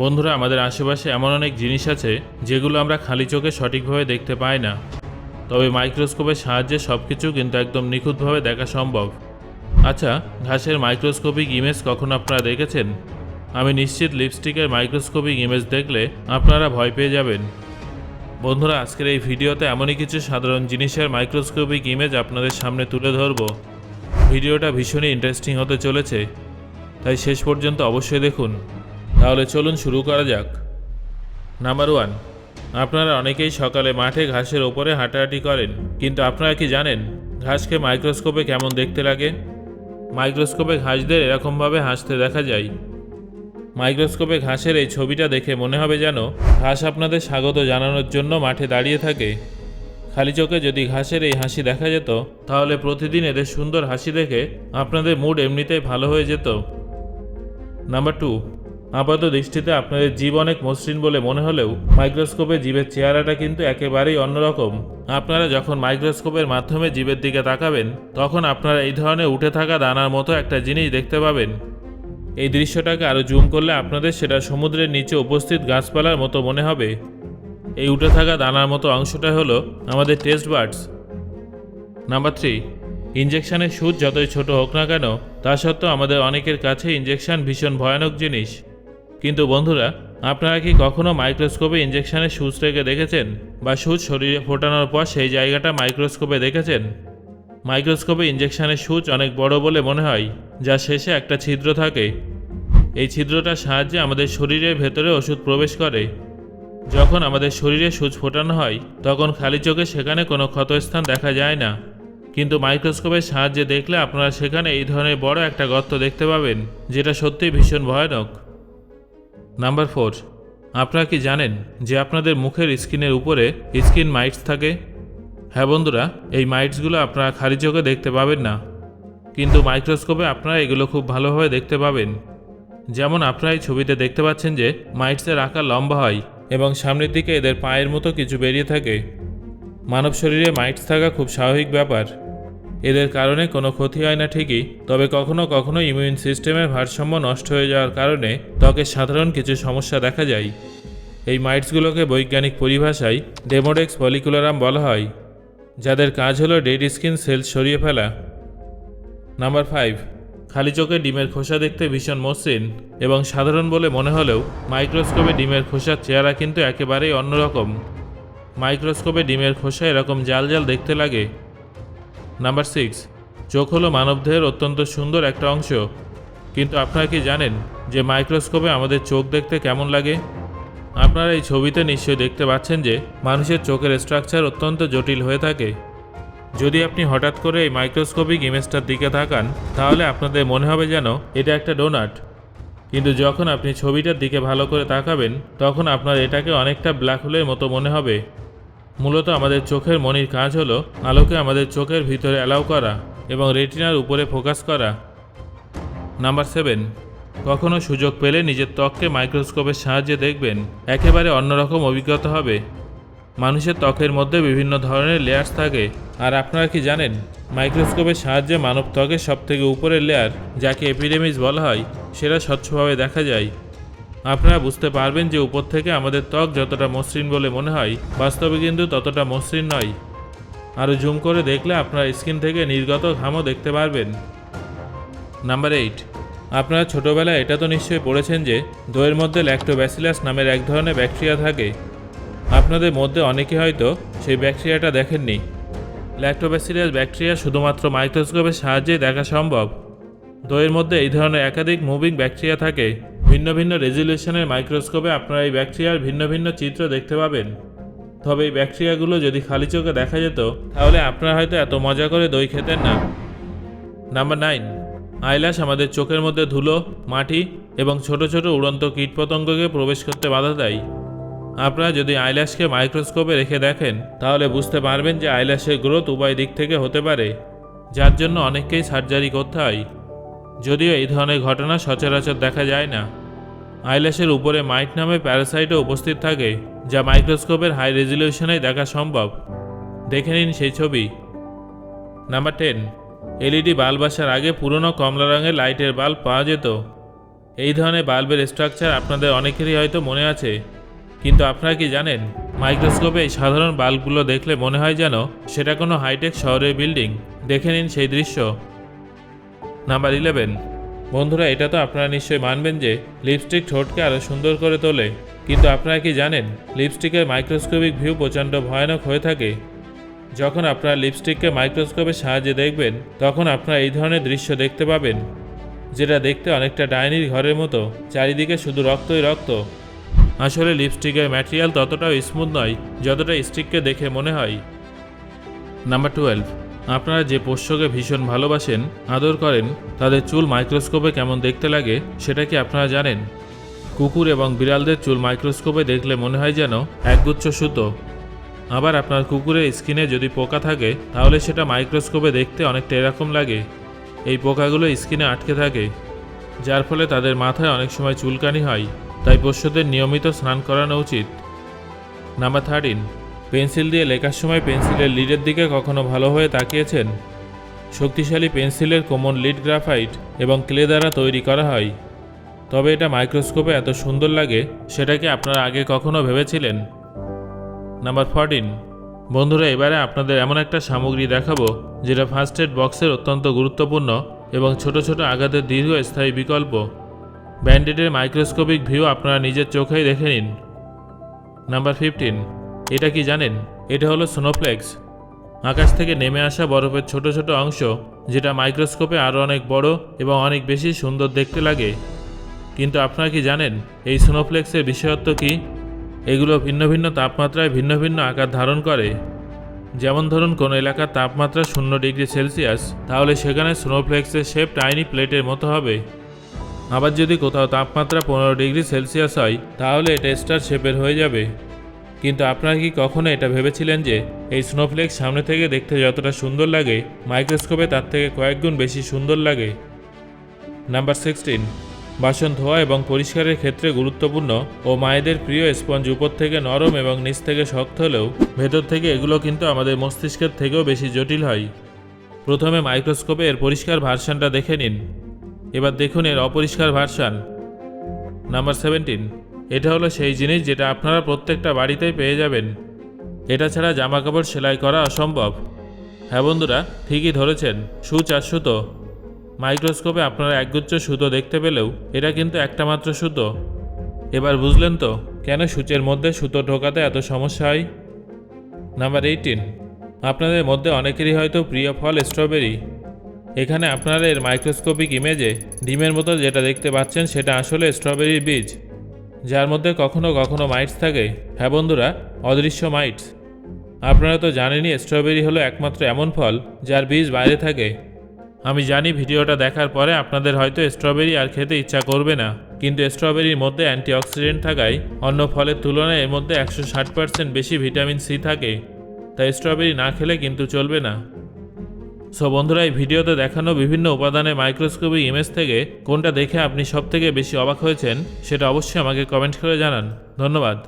বন্ধুরা, আমাদের আশেপাশে এমন অনেক জিনিস আছে যেগুলো আমরা খালি চোখে সঠিকভাবে দেখতে পাই না। তবে মাইক্রোস্কোপের সাহায্যে সব কিছু কিন্তু একদম নিখুঁতভাবে দেখা সম্ভব। আচ্ছা ঘাসের মাইক্রোস্কোপিক ইমেজ কখন আপনারা দেখেছেন? আমি নিশ্চিত লিপস্টিকের মাইক্রোস্কোপিক ইমেজ দেখলে আপনারা ভয় পেয়ে যাবেন। বন্ধুরা, আজকের এই ভিডিওতে এমনই কিছু সাধারণ জিনিসের মাইক্রোস্কোপিক ইমেজ আপনাদের সামনে তুলে ধরব। ভিডিওটা ভীষণই ইন্টারেস্টিং হতে চলেছে। তাই শেষ পর্যন্ত অবশ্যই দেখুন। তাহলে চলুন শুরু করা যাক। নাম্বার ওয়ান আপনারা অনেকেই সকালে মাঠে ঘাসের ওপরে হাঁটাহাঁটি করেন, কিন্তু আপনারা কি জানেন ঘাসকে মাইক্রোস্কোপে কেমন দেখতে লাগে? মাইক্রোস্কোপে ঘাসদের এরকমভাবে হাসতে দেখা যায়। মাইক্রোস্কোপে ঘাসের এই ছবিটা দেখে মনে হবে যেন ঘাস আপনাদের স্বাগত জানানোর জন্য মাঠে দাঁড়িয়ে থাকে। খালি চোখে যদি ঘাসের এই হাসি দেখা যেত, তাহলে প্রতিদিন এদের সুন্দর হাসি দেখে আপনাদের মুড এমনিতেই ভালো হয়ে যেত। নাম্বার টু আপাত দৃষ্টিতে আপনাদের জীব অনেক মসৃণ বলে মনে হলেও মাইক্রোস্কোপে জীবের চেহারাটা কিন্তু একেবারেই অন্যরকম। আপনারা যখন মাইক্রোস্কোপের মাধ্যমে জীবের দিকে তাকাবেন, তখন আপনারা এই ধরনের উঠে থাকা দানার মতো একটা জিনিস দেখতে পাবেন। এই দৃশ্যটাকে আরও জুম করলে আপনাদের সেটা সমুদ্রের নিচে উপস্থিত গাছপালার মতো মনে হবে। এই উঠে থাকা দানার মতো অংশটা হলো আমাদের টেস্ট বার্ডস নাম্বার থ্রি ইঞ্জেকশনের সুচ যতই ছোট হোক না কেন, তা সত্ত্বেও আমাদের অনেকের কাছে ইঞ্জেকশন ভীষণ ভয়ানক জিনিস। কিন্তু বন্ধুরা, আপনারা কি কখনো মাইক্রোস্কোপে ইঞ্জেকশনের সুচ রেখে দেখেছেন? বা সুচ শরীরে ফোটানোর পর সেই জায়গাটা মাইক্রোস্কোপে দেখেছেন? মাইক্রোস্কোপে ইঞ্জেকশনের সূচ অনেক বড় বলে মনে হয়, যা শেষে একটা ছিদ্র থাকে। এই ছিদ্রটার সাহায্যে আমাদের শরীরের ভেতরে ওষুধ প্রবেশ করে। যখন আমাদের শরীরে সূচ ফোটানো হয়, তখন খালি চোখে সেখানে কোনো ক্ষতস্থান দেখা যায় না। কিন্তু মাইক্রোস্কোপের সাহায্যে দেখলে আপনারা সেখানে এই ধরনের বড় একটা গর্ত দেখতে পাবেন, যেটা সত্যিই ভীষণ ভয়ানক। নাম্বার ফোর আপনারা কি জানেন যে আপনাদের মুখের স্কিনের উপরে স্কিন মাইটস থাকে? হ্যাঁ বন্ধুরা, এই মাইটসগুলো আপনারা খালি চোখে দেখতে পাবেন না। কিন্তু মাইক্রোস্কোপে আপনারা এগুলো খুব ভালোভাবে দেখতে পাবেন। যেমন আপনারা এই ছবিতে দেখতে পাচ্ছেন যে মাইটসের আকার লম্বা হয় এবং সামনের দিকে এদের পায়ের মতো কিছু বেরিয়ে থাকে। মানব শরীরে মাইটস থাকা খুব স্বাভাবিক ব্যাপার। এদের কারণে কোনো ক্ষতি হয় না ঠিকই, তবে কখনো কখনো ইমিউন সিস্টেমের ভারসাম্য নষ্ট হয়ে যাওয়ার কারণে ত্বকের সাধারণ কিছু সমস্যা দেখা যায়। এই মাইটসগুলোকে বৈজ্ঞানিক পরিভাষায় ডেমোডেক্স পলিকুলারাম বলা হয়, যাদের কাজ হলো ডেড স্কিন সেলস সরিয়ে ফেলা। নাম্বার ফাইভ খালি চোখে ডিমের খোসা দেখতে ভীষণ মসৃণ এবং সাধারণ বলে মনে হলেও মাইক্রোস্কোপে ডিমের খোসার চেহারা কিন্তু একেবারেই অন্যরকম। মাইক্রোস্কোপে ডিমের খোসা এরকম জাল জাল দেখতে লাগে। নাম্বার সিক্স চোখ হলো মানবদেহের অত্যন্ত সুন্দর একটা অংশ। কিন্তু আপনারা কি জানেন যে মাইক্রোস্কোপে আমাদের চোখ দেখতে কেমন লাগে? আপনারা এই ছবিতে নিশ্চয়ই দেখতে পাচ্ছেন যে মানুষের চোখের স্ট্রাকচার অত্যন্ত জটিল হয়ে থাকে। যদি আপনি হঠাৎ করে এই মাইক্রোস্কোপিক ইমেজটার দিকে তাকান, তাহলে আপনাদের মনে হবে যেন এটা একটা ডোনাট। কিন্তু যখন আপনি ছবিটার দিকে ভালো করে তাকাবেন, তখন আপনার এটাকে অনেকটা ব্ল্যাক হোলের মতো মনে হবে। মূলত আমাদের চোখের মনির কাজ হলো আলোকে আমাদের চোখের ভিতরে অ্যালাউ করা এবং রেটিনার উপরে ফোকাস করা। নাম্বার সেভেন কখনো সুযোগ পেলে নিজের ত্বককে মাইক্রোস্কোপের সাহায্যে দেখবেন, একেবারে অন্যরকম অভিজ্ঞতা হবে। মানুষের ত্বকের মধ্যে বিভিন্ন ধরনের লেয়ার্স থাকে, আর আপনারা কি জানেন মাইক্রোস্কোপের সাহায্যে মানব ত্বকের সবথেকে উপরের লেয়ার যাকে এপিডেমিস বলা হয়, সেটা স্বচ্ছভাবে দেখা যায়। আপনারা বুঝতে পারবেন যে উপর থেকে আমাদের ত্বক যতটা মসৃণ বলে মনে হয়, বাস্তবে কিন্তু ততটা মসৃণ নয়। আরও জুম করে দেখলে আপনার স্কিন থেকে নির্গত ঘামও দেখতে পারবেন। Number eight. আপনারা ছোটোবেলায় এটা তো নিশ্চয়ই পড়েছেন যে, দইয়ের মধ্যে ল্যাক্টোব্যাসিলাস নামের এক ধরনের ব্যাকটেরিয়া থাকে। আপনাদের মধ্যে অনেকে হয়তো সেই ব্যাকটেরিয়াটা দেখেননি। ল্যাক্টোব্যাসিলাস ব্যাকটেরিয়া শুধুমাত্র মাইক্রোস্কোপের সাহায্যে দেখা সম্ভব। দইয়ের মধ্যে এই ধরনের একাধিক মুভিং ব্যাকটেরিয়া থাকে। ভিন্ন ভিন্ন রেজলিউশনের মাইক্রোস্কোপে আপনারা এই ব্যাকটেরিয়ার ভিন্ন ভিন্ন চিত্র দেখতে পাবেন। তবে এই ব্যাকটেরিয়াগুলো যদি খালি চোখে দেখা যেত, তাহলে আপনারা হয়তো এত মজা করে দই খেতেন না। নাম্বার নাইন আইলাস আমাদের চোখের মধ্যে ধুলো, মাটি এবং ছোট ছোট উড়ন্ত কীটপতঙ্গকে প্রবেশ করতে বাধা দেয়। আপনারা যদি আইল্যাশকে মাইক্রোস্কোপে রেখে দেখেন, তাহলে বুঝতে পারবেন যে আইল্যাশের গ্রোথ উভয় দিক থেকে হতে পারে, যার জন্য অনেককেই সার্জারি করতে হয়। যদিও এই ধরনের ঘটনা সচরাচর দেখা যায় না। আইল্যাশের উপরে মাইট নামে প্যারাসাইটও উপস্থিত থাকে, যা মাইক্রোস্কোপের হাই রেজলিউশনেই দেখা সম্ভব। দেখে নিন সেই ছবি। নাম্বার টেন, এলইডি বাল্ব আসার আগে পুরনো কমলা রঙের লাইটের বাল্ব পাওয়া যেত। এই ধরনের বাল্বের স্ট্রাকচার আপনাদের অনেকেরই হয়তো মনে আছে, কিন্তু আপনারা কি জানেন, মাইক্রোস্কোপে এই সাধারণ বাল্বগুলো দেখলে মনে হয় যেন সেটা কোনো হাইটেক শহরের বিল্ডিং। দেখে নিন সেই দৃশ্য। নাম্বার ইলেভেন বন্ধুরা, এটা তো আপনারা নিশ্চয়ই মানবেন যে লিপস্টিক ঠোঁটকে আরও সুন্দর করে তোলে। কিন্তু আপনারা কি জানেন লিপস্টিকের মাইক্রোস্কোপিক ভিউ প্রচণ্ড ভয়ানক হয়ে থাকে। যখন আপনারা লিপস্টিককে মাইক্রোস্কোপের সাহায্যে দেখবেন, তখন আপনারা এই ধরনের দৃশ্য দেখতে পাবেন, যেটা দেখতে অনেকটা ডাইনির ঘরের মতো, চারিদিকে শুধু রক্তই রক্ত। আসলে লিপস্টিকের ম্যাটেরিয়াল ততটাও স্মুথ নয়, যতটা স্টিককে দেখে মনে হয়। নাম্বার টুয়েলভ আপনারা যে পোষ্যকে ভীষণ ভালোবাসেন, আদর করেন, তাদের চুল মাইক্রোস্কোপে কেমন দেখতে লাগে, সেটা কি আপনারা জানেন? কুকুর এবং বিড়ালদের চুল মাইক্রোস্কোপে দেখলে মনে হয় যেন একগুচ্ছ সুতো। আবার আপনার কুকুরের স্কিনে যদি পোকা থাকে, তাহলে সেটা মাইক্রোস্কোপে দেখতে অনেকটা এরকম লাগে। এই পোকাগুলো স্কিনে আটকে থাকে, যার ফলে তাদের মাথায় অনেক সময় চুলকানি হয়, তাই পোষ্যদের নিয়মিত স্নান করানো উচিত। নাম্বার থার্টিন পেন্সিল দিয়ে লেখার সময় পেন্সিলের লিডের দিকে কখনো ভালোভাবে তাকিয়েছেন? শক্তিশালী পেন্সিলের কোমল লিড গ্রাফাইট এবং ক্লে দ্বারা তৈরি করা হয়। তবে এটা মাইক্রোস্কোপে এত সুন্দর লাগে সেটাকে আপনারা আগে কখনো ভেবেছিলেন? Number fourteen. বন্ধুরা, এবারে আপনাদের এমন একটা সামগ্রী দেখাবো, যেটা ফার্স্ট এড বক্সের অত্যন্ত গুরুত্বপূর্ণ এবং ছোট ছোট আঘাতের দীর্ঘস্থায়ী বিকল্প। ব্যান্ডেডের মাইক্রোস্কোপিক ভিউ আপনারা নিজের চোখেই দেখে নিন। Number fifteen. এটা কি জানেন? এটা হলো স্নোফ্লেক্স আকাশ থেকে নেমে আসা বরফের ছোট ছোট অংশ, যেটা মাইক্রোস্কোপে আরও অনেক বড় এবং অনেক বেশি সুন্দর দেখতে লাগে। কিন্তু আপনারা কি জানেন, এই স্নোফ্লেক্সের বিশেষত্ব কি? এগুলো ভিন্ন ভিন্ন তাপমাত্রায় ভিন্ন ভিন্ন আকার ধারণ করে। যেমন ধরুন, কোনো এলাকার তাপমাত্রা শূন্য ডিগ্রি সেলসিয়াস, তাহলে সেখানে স্নোফ্লেক্সের শেপ টাইনি প্লেটের মতো হবে। আবার যদি কোথাও তাপমাত্রা পনেরো ডিগ্রি সেলসিয়াস হয়, তাহলে এটা স্টার শেপের হয়ে যাবে। কিন্তু আপনারা কি কখনো এটা ভেবেছিলেন যে এই স্নোফ্লেক সামনে থেকে দেখতে যতটা সুন্দর লাগে মাইক্রোস্কোপে তার থেকে কয়েক গুণ বেশি সুন্দর লাগে? নাম্বার সিক্সটিন বাসন ধোয়া এবং পরিষ্কারের ক্ষেত্রে গুরুত্বপূর্ণ ও মায়েদের প্রিয় স্পঞ্জ উপর থেকে নরম এবং নিচ থেকে শক্ত হলেও ভেতর থেকে এগুলো কিন্তু আমাদের মস্তিষ্কের থেকেও বেশি জটিল হয়। প্রথমে মাইক্রোস্কোপে এর পরিষ্কার ভার্সানটা দেখে নিন। এবার দেখুন এর অপরিষ্কার ভার্সান। নাম্বার সেভেন্টিন এটা হলো সেই জিনিস যেটা আপনারা প্রত্যেকটা বাড়িতেই পেয়ে যাবেন। এটা ছাড়া জামা কাপড় সেলাই করা অসম্ভব। হ্যাঁ বন্ধুরা, ঠিকই ধরেছেন, সুচ আর সুতো। মাইক্রোস্কোপে আপনারা একগুচ্ছ সুতো দেখতে পেলেও এটা কিন্তু একটা মাত্র সুতো। এবার বুঝলেন তো, কেন সূচের মধ্যে সুতো ঢোকাতে এত সমস্যা হয়? নাম্বার এইটিন আপনাদের মধ্যে অনেকেরই হয়তো প্রিয় ফল স্ট্রবেরি এখানে আপনারা এর মাইক্রোস্কোপিক ইমেজে ডিমের মতো যেটা দেখতে পাচ্ছেন সেটা আসলে স্ট্রবেরির বীজ। যার মধ্যে কখনো কখনো মাইটস থাকে। হ্যাঁ বন্ধুরা, অদৃশ্য মাইটস। আপনারা তো জানেনই, স্ট্রবেরি হলো একমাত্র এমন ফল যার বীজ বাইরে থাকে। আমি জানি ভিডিওটা দেখার পরে আপনাদের হয়তো স্ট্রবেরি আর খেতে ইচ্ছা করবে না, কিন্তু স্ট্রবেরির মধ্যে অ্যান্টিঅক্সিডেন্ট থাকায় অন্য ফলের তুলনায় এর মধ্যে একশো ষাট পার্সেন্ট বেশি ভিটামিন সি থাকে। তাই স্ট্রবেরি না খেলে কিন্তু চলবে না। সো বন্ধুরা, এই ভিডিওতে দেখানো বিভিন্ন উপাদানের মাইক্রোস্কোপিক ইমেজ থেকে কোনটা দেখে আপনি সবথেকে বেশি অবাক হয়েছেন, সেটা অবশ্যই আমাকে কমেন্ট করে জানান। ধন্যবাদ।